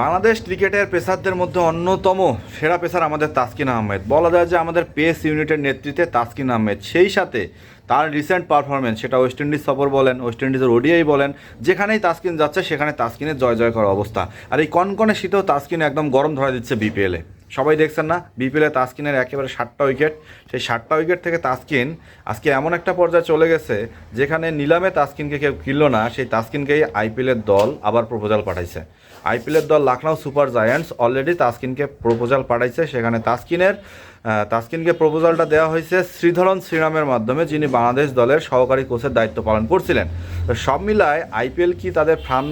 বাংলাদেশ ক্রিকেটের পেসারদের মধ্যে অন্যতম সেরা পেশার আমাদের তাসকিন আহমেদ। বলা যায় যে আমাদের পেস ইউনিটের নেতৃত্বে তাসকিন আহমেদ। সেই সাথে তার রিসেন্ট পারফরমেন্স সেটা ওয়েস্ট ইন্ডিজ সফর বলেন ওয়েস্ট ইন্ডিজের ওডিআই বলেন, যেখানেই তাসকিন যাচ্ছে, সেখানে তাসকিনের জয় জয় করা অবস্থা। আর এই কনকনে শীতেও তাসকিন একদম গরম ধরা দিচ্ছে বিপিএলে সবাই দেখছেন না বিপিএলে তাসকিনের একেবারে ষাটটা উইকেট সেই ষাটটা উইকেট থেকে তাসকিন আজকে এমন একটা পর্যায়ে চলে গেছে, যেখানে নিলামে তাসকিনকে কেউ কিনল না, সেই তাসকিনকেই আইপিএলের দল আবার প্রপোজাল পাঠাইছে। আইপিএলের দল লখনৌ সুপার জায়ান্টস অলরেডি তাসকিনকে প্রপোজাল পাঠাইছে, সেখানে তাসকিনের তাসকিনকে প্রপোজালটা দেওয়া হয়েছে শ্রীধরন শ্রীরামের মাধ্যমে, যিনি বাংলাদেশ দলের সহকারী কোচের দায়িত্ব পালন করছিলেন। তো সব মিলায় আইপিএল কি তাদের ফ্যান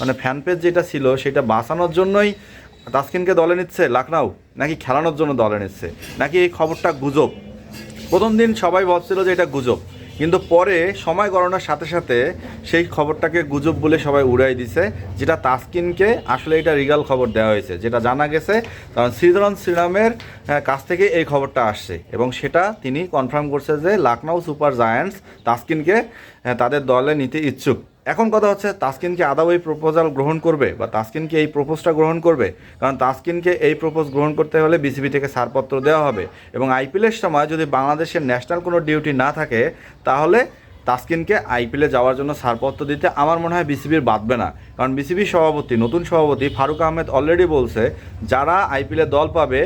মানে ফ্যান পেজ যেটা ছিল, সেটা বাঁচানোর জন্যই তাসকিনকে দলে নিচ্ছে লখনৌ নাকি খেলানোর জন্য দলে নিচ্ছে? নাকি এই খবরটা গুজব? প্রথম দিন সবাই ভাবছিল যে এটা গুজব, কিন্তু পরে সময় গণনার সাথে সাথে সেই খবরটাকে গুজব বলে সবাই উড়াই দিছে, যেটা তাসকিনকে আসলে এটা রিগাল খবর দেওয়া হয়েছে, যেটা জানা গেছে কারণ শ্রীধরন শ্রীরামের কাছ থেকে এই খবরটা আসছে এবং সেটা তিনি কনফার্ম করছে যে লখনৌ সুপার জায়ান্টস তাসকিনকে তাদের দলে নিতে ইচ্ছুক। এখন কথা হচ্ছে তাসকিনকে আদাও এই প্রপোজাল গ্রহণ করবে বা তাসকিনকে এই প্রপোজটা গ্রহণ করবে? কারণ তাসকিনকে এই প্রপোজ গ্রহণ করতে হলে বিসিবি থেকে ছাড়পত্র দেওয়া হবে। এবং আইপিএলের সময় যদি বাংলাদেশের ন্যাশনাল কোনো ডিউটি না থাকে, তাহলে তাসকিনকে আইপিএলে যাওয়ার জন্য ছাড়পত্র দিতে আমার মনে হয় বিসিবির বাঁধবে না। কারণ বিসিবির সভাপতি, নতুন সভাপতি ফারুক আহমেদ অলরেডি বলছে, যারা আইপিএলে দল পাবে,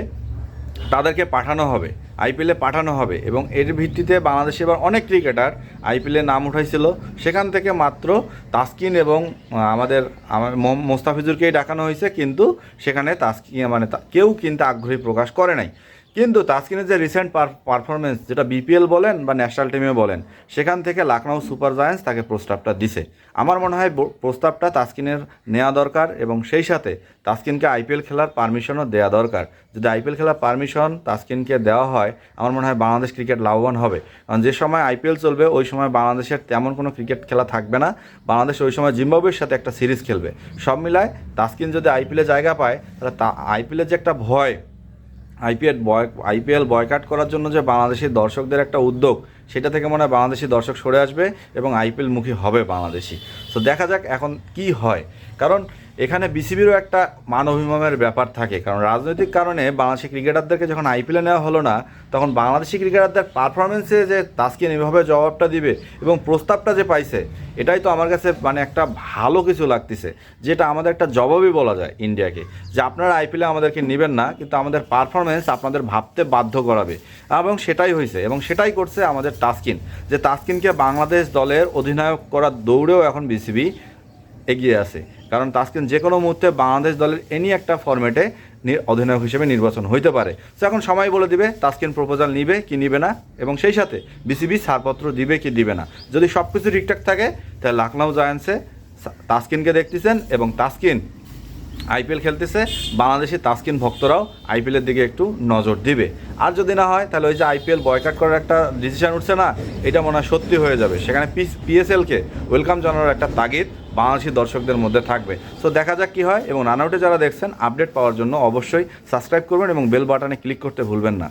তাদেরকে পাঠানো হবে। আইপিএলে পাঠানো হবে এবং এর ভিত্তিতে বাংলাদেশে এবার অনেক ক্রিকেটার আইপিএলে নাম উঠাইছিল। সেখান থেকে মাত্র তাসকিন এবং আমাদের মোস্তাফিজুরকেই ডাকানো হয়েছে, কিন্তু সেখানে তাসকিন মানে কেউ কিন্তু আগ্রহী প্রকাশ করে নাই। কিন্তু তাসকিনের যে রিসেন্ট পারফরমেন্স যেটা বিপিএল বলেন বা ন্যাশনাল টিমে বলেন, সেখান থেকে লখনৌ সুপার জায়ান্টস তাকে প্রস্তাবটা দিছে। আমার মনে হয় প্রস্তাবটা তাসকিনের নেওয়া দরকার এবং সেই সাথে তাসকিনকে আইপিএল খেলার পারমিশনও দেওয়া দরকার। যদি আইপিএল খেলার পারমিশন তাসকিনকে দেওয়া হয়, আমার মনে হয় বাংলাদেশ ক্রিকেট লাভবান হবে। কারণ যে সময় আইপিএল চলবে, ওই সময় বাংলাদেশের তেমন কোনো ক্রিকেট খেলা থাকবে না। বাংলাদেশ ওই সময় জিম্বাবুয়ের সাথে একটা সিরিজ খেলবে। সব মিলায় তাসকিন যদি আইপিএলে জায়গা পায়, তাহলে তা আইপিএলের যে একটা ভয় আইপিএল বয় আইপিএল বয়কাট করার জন্য যে বাংলাদেশের দর্শকদের একটা উদ্যোগ সেটা থেকে মনে হয় বাংলাদেশি দর্শক সরে আসবে এবং আইপিএল মুখী হবে বাংলাদেশি। তো দেখা যাক এখন কি হয়। কারণ এখানে বিসিবিরও একটা মান অভিমানের ব্যাপার থাকে। কারণ রাজনৈতিক কারণে বাংলাদেশি ক্রিকেটারদেরকে যখন আইপিএলে নেওয়া হলো না, তখন বাংলাদেশি ক্রিকেটারদের পারফরমেন্সে যে তাসকিন এভাবে জবাবটা দিবে এবং প্রস্তাবটা যে পাইছে, এটাই তো আমার কাছে মানে একটা ভালো কিছু লাগতেছে। যেটা আমাদের একটা জবাবই বলা যায় ইন্ডিয়াকে। যে আপনারা আইপিএলে আমাদেরকে নেবেন না, কিন্তু আমাদের পারফরমেন্স আপনাদের ভাবতে বাধ্য করাবে। এবং সেটাই হয়েছে এবং সেটাই করছে আমাদের তাসকিন, যে তাসকিনকে বাংলাদেশ দলের অধিনায়ক করার দৌড়েও এখন বিসিবি এগিয়ে আছে। কারণ তাসকিন যে কোনো মুহূর্তে বাংলাদেশ দলের এনি একটা ফরম্যাটে অধিনায়ক হিসেবে নির্বাচন হইতে পারে। তো এখন সময় বলে দিবে, তাসকিন প্রপোজাল নিবে কি নিবে না, এবং সেই সাথে বিসিবি ছাড়পত্র দিবে কি দিবে না। যদি সব কিছু ঠিকঠাক থাকে, তাহলে লখনৌ জায়ান্টসে তাসকিনকে দেখতেছেন, এবং তাসকিন আইপিএল খেলতেছে। বাংলাদেশি তাসকিন ভক্তরাও আইপিএলের দিকে একটু নজর দিবে। আর যদি না হয়, তাহলে ওই যে আইপিএল বয়কাট করার একটা ডিসিশন উঠছে না, এটা মনে হয় সত্যি হয়ে যাবে। সেখানে পিস পিএসএলকে ওয়েলকাম জানানোর একটা তাগিদ বাংলাদেশি দর্শকদের মধ্যে থাকবে। সো দেখা যাক কি হয় এবং রানআউটে যারা দেখছেন আপডেট পাওয়ার জন্য অবশ্যই সাবস্ক্রাইব করবেন এবং বেল বাটনে ক্লিক করতে ভুলবেন না।